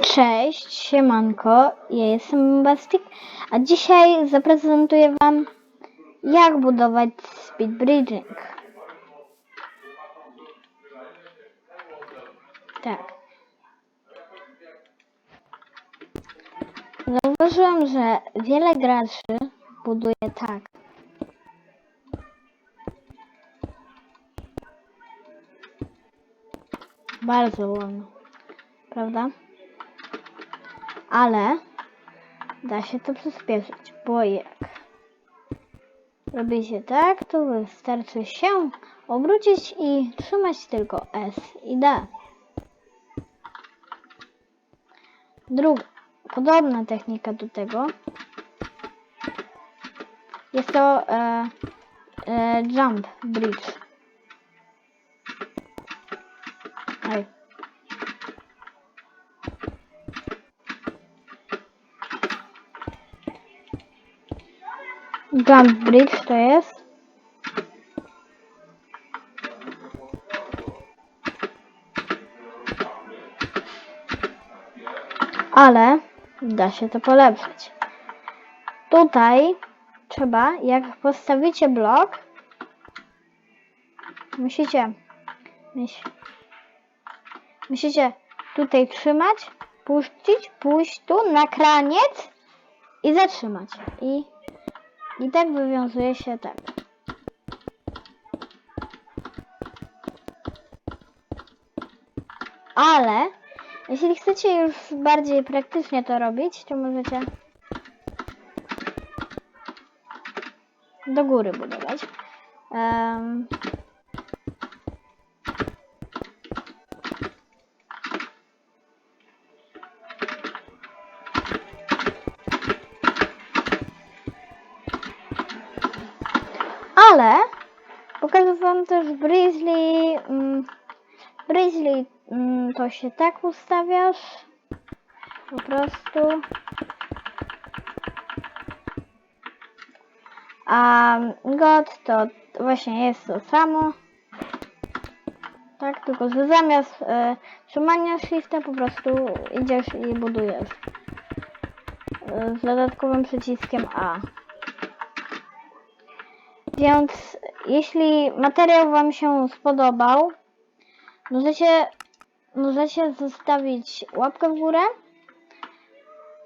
Cześć, siemanko, ja jestem Bastik, a dzisiaj zaprezentuję Wam jak budować speed bridging. Tak. Zauważyłam, że wiele graczy buduje tak. Bardzo wolno, prawda? Ale da się to przyspieszyć, bo jak robicie tak, to wystarczy się obrócić i trzymać tylko S i D. Druga, podobna technika do tego jest to e, e, jump bridge. Jump bridge to jest. Ale da się to polepszyć. Tutaj trzeba, jak postawicie blok, musicie musicie tutaj trzymać, puścić, pójść tu na kraniec i zatrzymać. I i tak wywiązuje się tak. Ale jeśli chcecie już bardziej praktycznie to robić, to możecie do góry budować. Em, pokażę wam też Brizzly. Mm, Brizzly mm, to się tak ustawiasz. Po prostu. A God to właśnie jest to samo. Tak, tylko że zamiast e, trzymania shifta po prostu idziesz i budujesz. E, z dodatkowym przyciskiem A. Więc jeśli materiał Wam się spodobał, możecie, możecie zostawić łapkę w górę.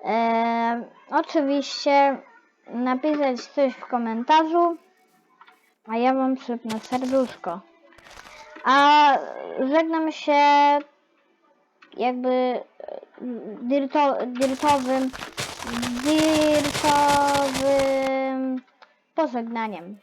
E, oczywiście napisać coś w komentarzu, a ja Wam przypnę serduszko. A żegnam się jakby e, dirto, dirtowym, dirtowym pożegnaniem.